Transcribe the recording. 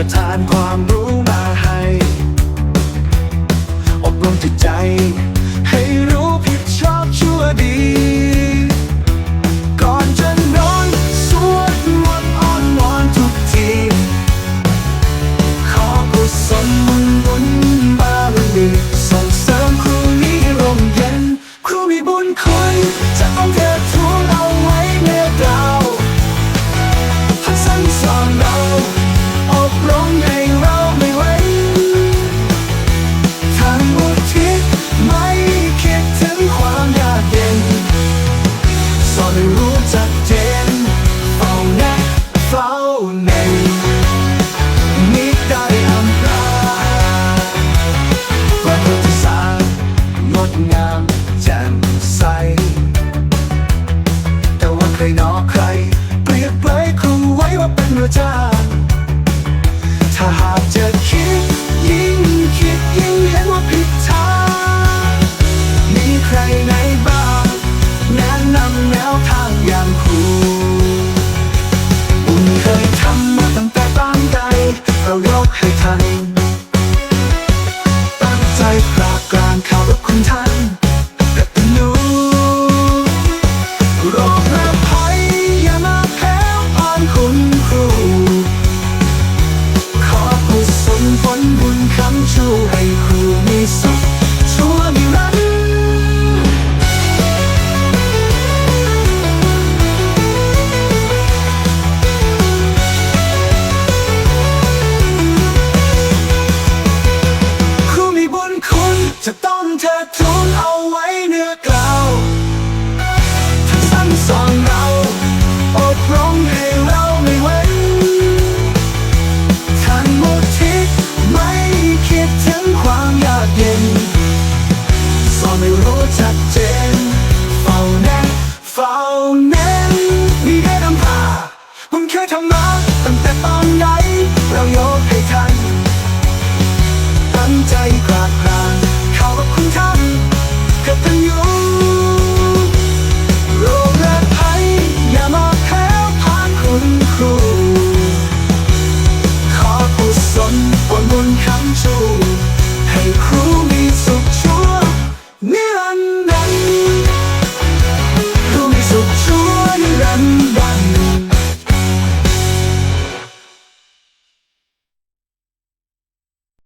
ปทานความรู้มาให้ อบรมจิตใจ ให้รู้ผิดชอบชั่วดี Your time. แต่ตอนไหนเรายกให้ทันตั้งใจกราบ